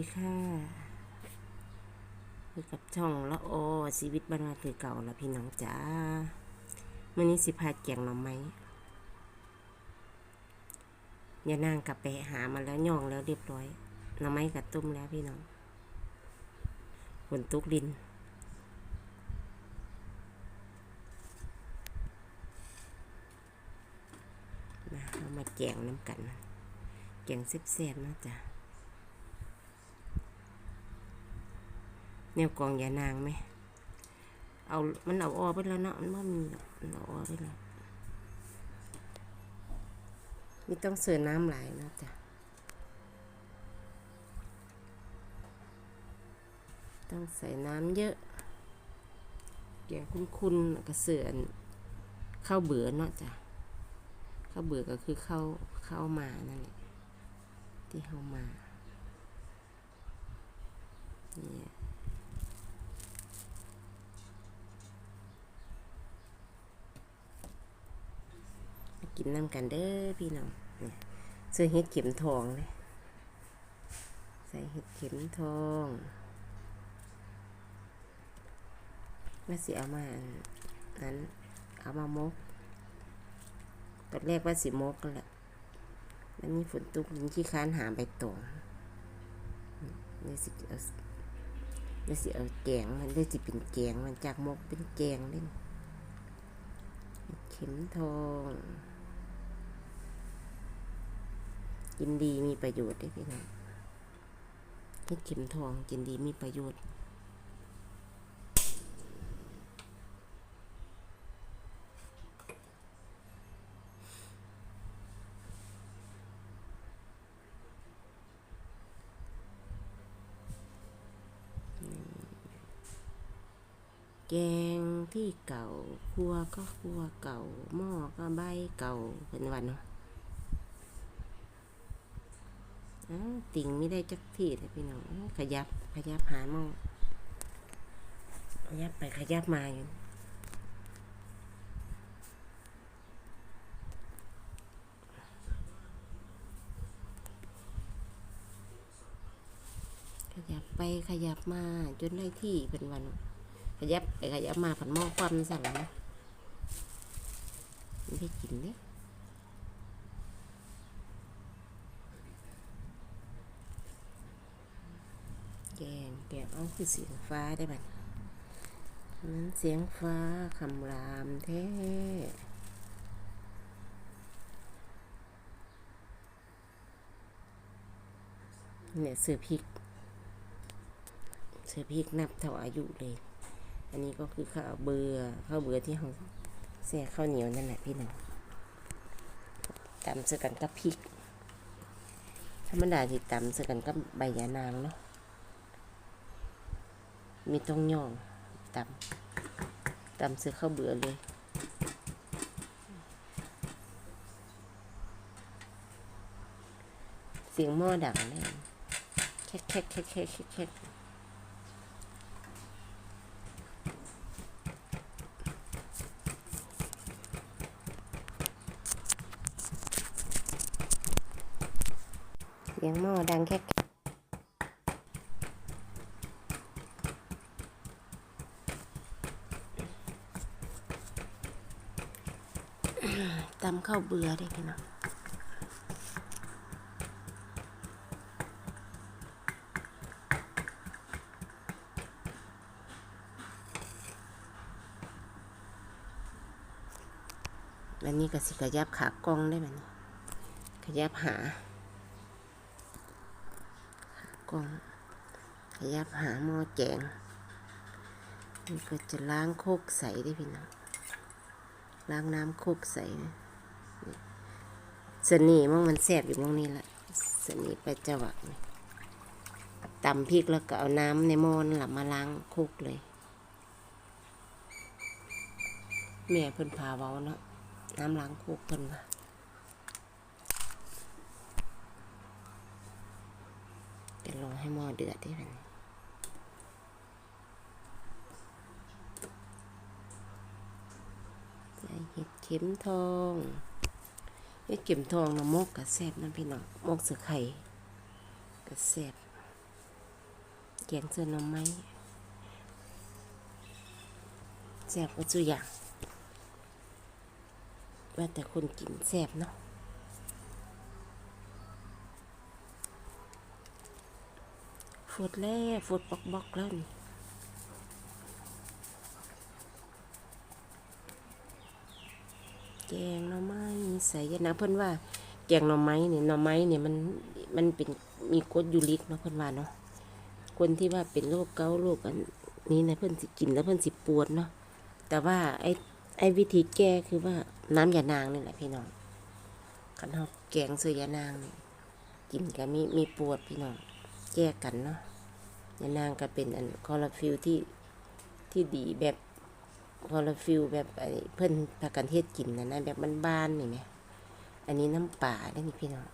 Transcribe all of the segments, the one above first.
ีค่ะอยู่กับช่องละโอชีวิตบ้านนาคือเก่าละพี่น้องจ้ามื่อนี้สิพาแกงหน่อไม้ยานางกลับไปหามาแล้วย่องแล้วเรียบร้อยหน่อไม้กับตุ้มแล้วพี่น้องฝนตุกดินมาเอามาแกงน้ำกันแกงเสียบๆนะจ้ะ แนวกองยานางไหมเอา มันเอาออไปแล้วเนาะ มันว่มีมันเอาออไปแล้วไม่ต้องเสือน้ำไหลายเนาะจ้ะต้องใส่น้ำเยอะแกงคุ้นๆแล้วก็เสือข้าวเบื่อเนาะจ้ะข้าวเบื่อก็คือข้าวข้าวมานั่นแหละที่เข้ามาเนี่ย กินน้ำกันเด้อพี่น้องเนี่ยซื้อเห็ดเข็มทองเลยใส่เห็ดเข็มทองแล้วสิเอามานนั้นเอามามกตอนแรกว่าสิมกกันแหละแล้วนี่ฝนตกยิงขี้ค้านหาใบตองนี่สิเอานี่สิเอาแกงมันได้สิเป็นแกงมันจากมกเป็นแกงเล่นเข็มทอง กินดีมีประโยชน์ได้พี่น้องเห็ดเข็มทองกินดีมีประโยชน์แกงที่เก่าครัวก็ครัวเก่าหม้อก็ใบเก่าเป็นวันเนาะอ้าว ติ่งไม่ได้จักที่เลยพี่น้องขยับขยับหาม้อขยับไปขยับมาอยู่ขยับไปขยับมาจนได้ที่เป็นวัน ขยับไปขยับมาผันม้อความสั่งนะไม่ได้กินเนี่ย แกงแกงเอาคือเสียงฟ้าได้บัดนั้นเสียงฟ้าคำรามแท้เนี่ยเสือพริก เสือพริกนับเท่าอายุเลย อันนี้ก็คือข้าวเบื่อข้าวเบื่อที่เราแซ่ข้าวเหนียวนั่นแหละพี่น้องตำเสือกันกับพริกธรรมดาที่ตำเสือกันกับใบยานางเนาะ มีตรงย่องตำตำเสือข้าวเบื่อเลยเสียงหม้อดังเลยแคกแคกแคกแคกแคกแคกเสียงหม้อดังแค่ ตำข้าวเบื่อได้พี่น้องแล้วนี่ก็สิขยับขากล้องได้ไหมนี่ขยับหากล้อง ขยับหาหม้อแกงนี่ก็จะล้างโคกใสได้พี่น้อง ล้างน้ำโคกใสนะนี่สนีมั่งมันแสบอยู่มั่งนี่แหละสนีไปจะหวักนี่ตำพริกแล้วก็เอาน้ำในหม้อนั่นแหละมาล้างโคกเลย แม่เพิ่นพาเว้าเนาะน้ำล้างโคกเพิ่นว่าจะลงให้หม้อเดือดได้ไหมใส่ เห็ดเข็มทองเห็ดเข็มทองนะมกกับแซบนะพี่น้องมกเสือไข่กับแซบแกงเส้นน่อไม้แซบก็จุอย่างว่าแต่คนกินแซบเนาะฟดแล้วฟดบล็อกๆแล้วนี่ แกงหน่อไม้ใส่ยะนะเพิ่อนว่าแกงหน่อไม้เนี่ยหน่อไม้เนี่ยมันมันเป็นมีกรดยูริกเนาะเพิ่อนว่าเนาะคนที่ว่าเป็นโรคเกาต์โรคอันนี้นะเพิ่อนสิกินแล้วเพิ่อนสิปวดเนาะแต่ว่าไอ้ไอ้วิธีแก้คือว่าน้ำยานางนี่แหละพี่น้องคันเฮาแกงเสือยานางนี่กินก็มีมีปวดพี่น้องแก้กันเนาะยานางก็เป็นอันคอลลฟิลที่ที่ดีแบบ พอเราฟิลแบบไอ้เพื่อนพากันเทศกินนะนะแบบบ้านๆนี่ไหมอันนี้น้ำป่าได้นี่พี่น้อง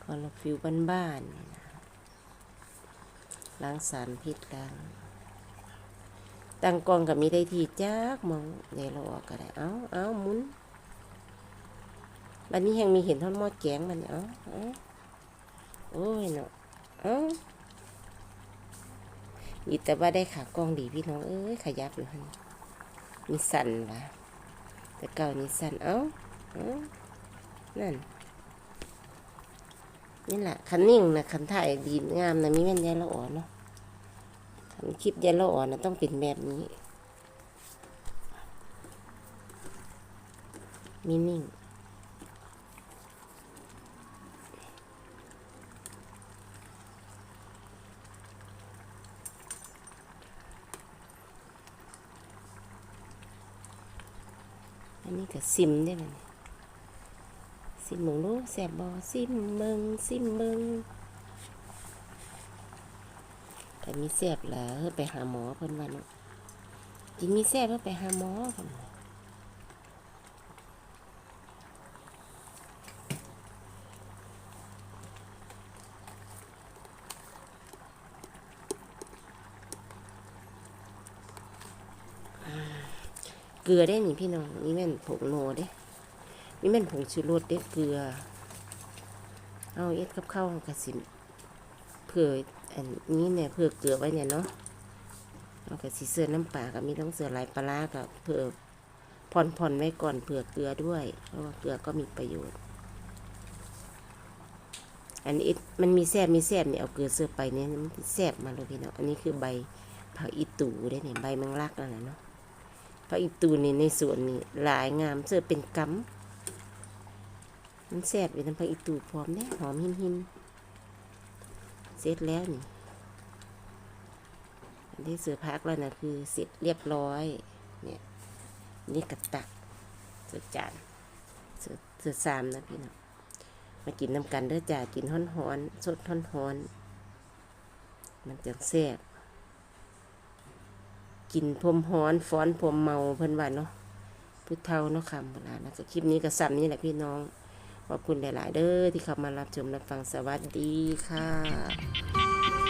พอเราฟิลบ้านๆนี่นะล้างสารพิษล้างตั้งกล้องกับมีได้ทีจักมองเดี๋ยวเราออกก็ได้ เอาเอาหมุนบันนี้ยังมีเห็นท่อดหม้อแกงมันเอาเอาโอ้ยเนาะเอา อีแต่ว่าได้ขากล้องดีพี่น้องเอ้ยขยับอยู่หันมีสั่นวะแต่เก่านี่สั่นเอ้าเอ้านั่นนี่แหละคันนิ่งนะคันถ่ายดีงามนะมีแม่นยายละอ่อนเนาะคันคลิปยายละอ่อนนะต้องเป็นแบบนี้มีนิ่ง นี่ก็ซิมได้ไหมซิมเบิงดูแสบบอซิมเบิงซิมเบิงแต่มีแสบเหรอเฮ้ยไปหาหมอเพิ่นวันาะกินมีแสบแล้วไปหาหมอเพิ่น เกลือได้นี่พี่น้องนี่แม่นผงโนเด้นี่แม่นผงชูรสเด้เกลือ เอาเอ็ดกับข้าวกระสิมเผื่ออันนี้เนี่ยเผื่อเกลือไว้เนี่ยเนาะเอากระสีเสื้อน้ำปลากับมีต้องเสือลายปลากับเผื่อผ่อนผ่อนไว้ก่อนเผื่อเกลือด้วย เพราะว่าเกลือก็มีประโยชน์ อันนี้มันมีแซบมีแซบเนี่ยเอาเกลือเสือไปเนี่ยมันแซบมาเลยพี่น้องอันนี้คือใบผักอีตูได้เนี่ยใบแมงลักนั่นแหละเนาะ ผักอีตูนี่ในสวนนี่หลายงามเสือเป็นกำมันแซ่บอยู่น้ำผักอีตูพร้อมเนี่ยหอมหินหินเสร็จแล้วนี่อันที่เสือพักแล้วนะคือเสร็จเรียบร้อยเนี่ยนี่กระตักเสือจานเสือเสือสามนะพี่น้องมากินน้ำกันเด้อจ้ากินฮ้อนหอนสดฮ้อนหอนมันจะแซ่บ กินพรมฮ้อนฟ้อนพรมเมาเพิ่นว่าเนาะพุทธเท่าเนาะคำโบราณนะก็คลิปนี้ก็ซ้ำนี้แหละพี่น้องขอบคุณหลาย ๆ เด้อที่เข้ามารับชมรับฟังสวัสดีค่ะ